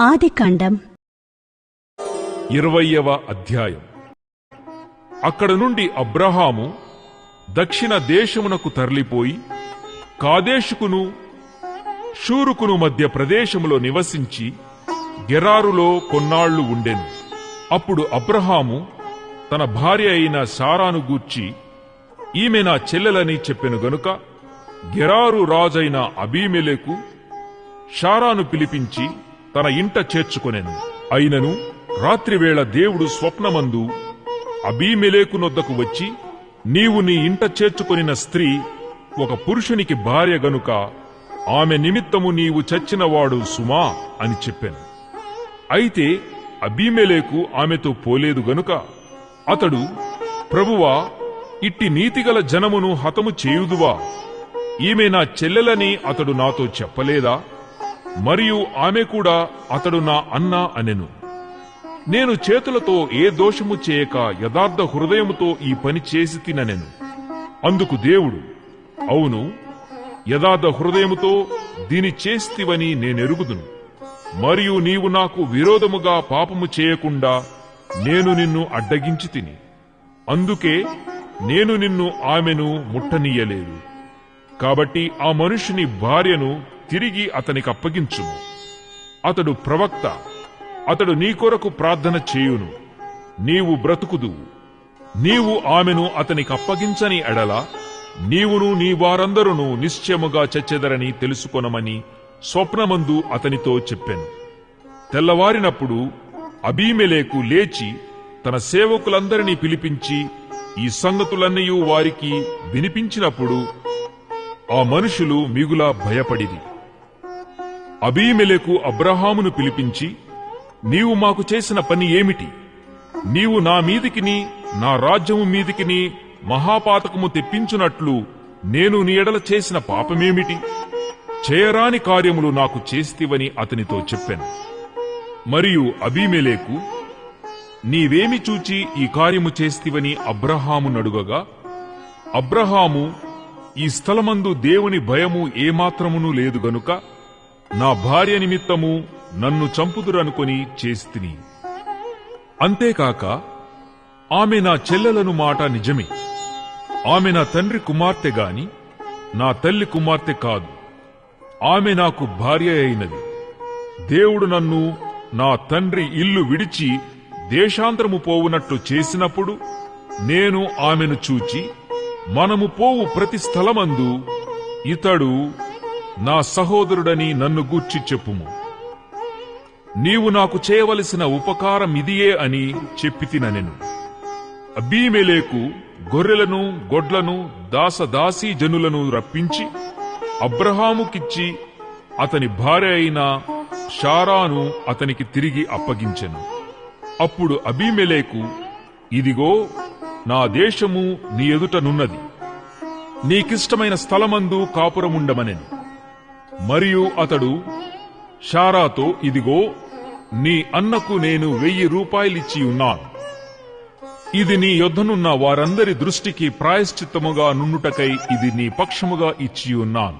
ఆదికాండం. ఇరవయవ అధ్యాయం. అక్కడ నుండి అబ్రహాము దక్షిణ దేశమునకు తరలిపోయి కాదేశుకును షూరుకును మధ్య ప్రదేశములో నివసించి గెరారులో కొన్నాళ్ళు ఉండెను. అప్పుడు అబ్రహాము తన భార్య అయిన సారాను గూర్చి ఈమె నా చెల్లెలని చెప్పెను గనుక గెరారు రాజైన అబీమెలెకు షారాను పిలిపించి తన ఇంట చేర్చుకొనెను. అయినను రాత్రివేళ దేవుడు స్వప్నమందు అబీమెలేకునొద్దకు వచ్చి నీవు నీ ఇంట చేర్చుకొనిన స్త్రీ ఒక పురుషునికి భార్య గనుక ఆమె నిమిత్తము నీవు చచ్చినవాడు సుమా అని చెప్పాను. అయితే అబీమెలేకు ఆమెతో పోలేదు గనుక అతడు ప్రభువా ఇట్టి నీతిగల జనమును హతము చేయుదువా? ఈమె నా చెల్లెలని అతడు నాతో చెప్పలేదా? మరియు ఆమె కూడా అతడు నా అన్న అనెను. నేను చేతులతో ఏ దోషము చేయక యథార్థ హృదయముతో ఈ పని చేసి తిననెను. అందుకు దేవుడు అవును యథార్థ హృదయముతో దీని చేస్తివని నేనెరుగుదును. మరియు నీవు నాకు విరోధముగా పాపము చేయకుండా నేను నిన్ను అడ్డగించి తిని. అందుకే నేను నిన్ను ఆమెను ముట్టనీయలేదు. కాబట్టి ఆ మనుషుని భార్యను తిరిగి అతనికి అప్పగించుము. అతడు ప్రవక్త అతడు నీ కొరకు ప్రార్థన చేయును. నీవు బ్రతుకుదువు. నీవు ఆమెను అతనికి అప్పగించని ఎడల నీవును నీ వారందరును నిశ్చయముగా చచ్చెదరని తెలుసుకొనమని స్వప్నమందు అతనితో చెప్పాను. తెల్లవారినప్పుడు అబీమెలేకు లేచి తన సేవకులందరినీ పిలిపించి ఈ సంగతులన్నయూ వారికి వినిపించినప్పుడు ఆ మనుషులు మిగులా భయపడిది అబీమెలకు అబ్రహామును పిలిపించి నీవు మాకు చేసిన పని ఏమిటి? నీవు నా మీదికిని నా రాజ్యము మీదికిని మహాపాతకము తెప్పించునట్లు నేను నీ ఎడల చేసిన పాపమేమిటి? చేయరాని కార్యములు నాకు చేస్తివని అతనితో చెప్పాను. మరియు అబీమెలేకు నీవేమి చూచి ఈ కార్యము చేస్తివని అబ్రహాము నడుగగా? అబ్రహాము ఈ స్థలమందు దేవుని భయము ఏమాత్రమునూ లేదు గనుక నా భార్య నిమిత్తము నన్ను చంపుదురనుకొని చేస్తిని. అంతేకాక ఆమె నా చెల్లెలను మాట నిజమే. ఆమె నా తండ్రి కుమార్తె గాని నా తల్లి కుమార్తె కాదు. ఆమె నాకు భార్య అయినది. దేవుడు నన్ను నా తండ్రి ఇల్లు విడిచి దేశాంతరము పోవునట్లు చేసినప్పుడు నేను ఆమెను చూచి మనము పోవు ప్రతి స్థలమందు ఇతడు నా సహోదరుడని నన్ను గూర్చి చెప్పుము. నీవు నాకు చేయవలసిన ఉపకారం ఇదియే అని చెప్పి తిననెను. అబీమెలేకు గొర్రెలను గొడ్లను దాసదాసీ జనులను రప్పించి అబ్రహాముకిచ్చి అతని భార్య అయిన షారాను అతనికి తిరిగి అప్పగించెను. అప్పుడు అబీమెలేకు ఇదిగో నా దేశము నీ ఎదుటనున్నది నీకిష్టమైన స్థలమందు కాపురముండమనెను. మరియు అతడు షారాతో ఇదిగో నీ అన్నకు నేను వెయ్యి రూపాయలిచ్చి ఉన్నాను. ఇది నీ యొద్దనున్న వారందరి దృష్టికి ప్రాయశ్చిత్తముగా నుండుటకై ఇది నీ పక్షముగా ఇచ్చి ఉన్నాను.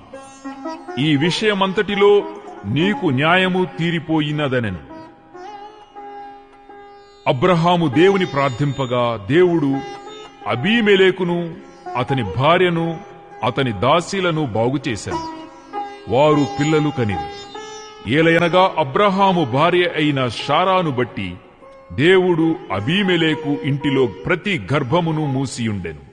ఈ విషయమంతటిలో నీకు న్యాయము తీరిపోయినదనెను. అబ్రహాము దేవుని ప్రార్థింపగా దేవుడు అబీమెలేకును అతని భార్యను అతని దాసీలను బాగుచేశాడు. వారు పిల్లలు కనిరి. ఏలయనగా అబ్రహాము భార్య అయిన షారాను బట్టి దేవుడు అబీమెలేకు ఇంటిలో ప్రతి గర్భమును మూసియుండెను.